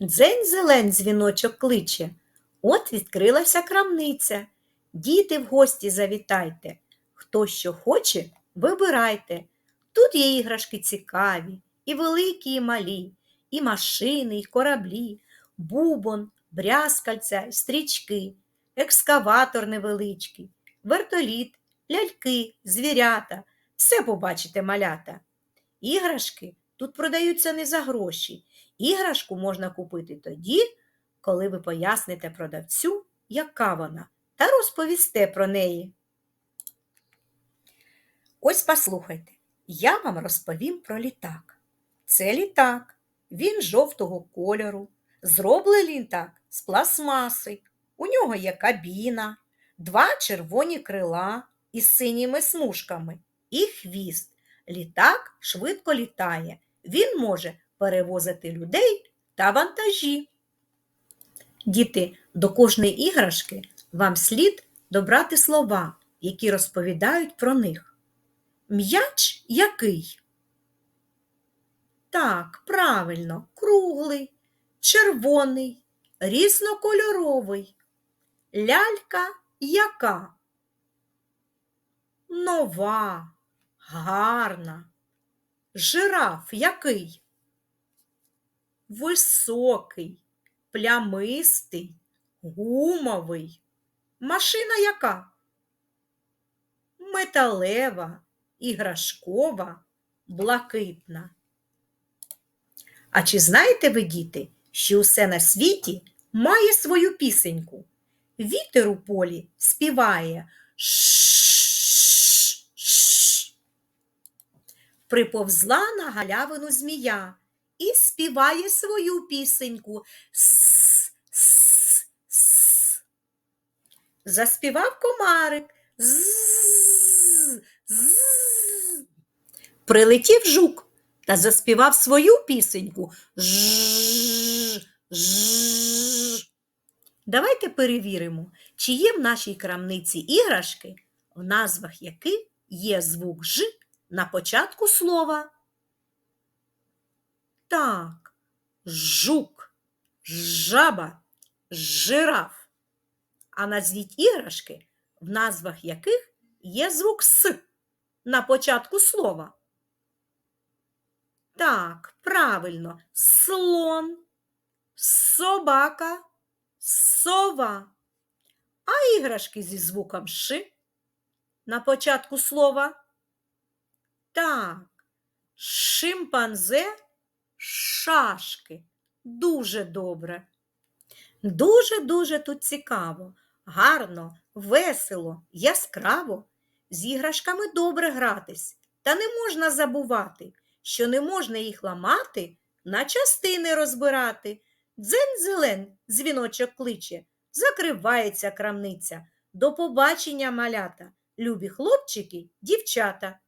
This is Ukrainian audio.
Дзень зелень дзвіночок кличе. От відкрилася крамниця. Діти в гості завітайте. Хто що хоче, вибирайте. Тут є іграшки цікаві, і великі, і малі, і машини, і кораблі, бубон, брязкальця, й стрічки, екскаватор невеличкий, вертоліт, ляльки, звірята. Все побачите, малята. Іграшки тут продаються не за гроші. Іграшку можна купити тоді, коли ви поясните продавцю, яка вона, та розповісте про неї. Ось послухайте, я вам розповім про літак. Це літак, він жовтого кольору. Зроблений він так з пластмаси. У нього є кабіна, два червоні крила із синіми смужками і хвіст. Літак швидко літає. Він може перевозити людей та вантажі. Діти, до кожної іграшки вам слід добрати слова, які розповідають про них. М'яч який? Так, правильно, круглий, червоний, різнокольоровий. Лялька яка? Нова, гарна. Жираф який? Високий, плямистий, гумовий. Машина яка? Металева, іграшкова, блакитна. А чи знаєте ви, діти, що усе на світі має свою пісеньку? Вітер у полі співає ш Приповзла на галявину змія і співає свою пісеньку. С, с, с. Заспівав комарик. З, з. Прилетів жук та заспівав свою пісеньку. Ж, ж. Давайте перевіримо, чи є в нашій крамниці іграшки, в назвах яких є звук Ж на початку слова. Так, жук, жаба, жираф. А назвіть іграшки, в назвах яких є звук С на початку слова. Так, правильно, слон, собака, сова. А іграшки зі звуком Ш на початку слова. Так, шимпанзе, шашки. Дуже добре. Дуже-дуже тут цікаво, гарно, весело, яскраво. З іграшками добре гратись, та не можна забувати, що не можна їх ламати, на частини розбирати. Дзень зелен, дзвіночок кличе, закривається крамниця. До побачення, малята, любі хлопчики, дівчата.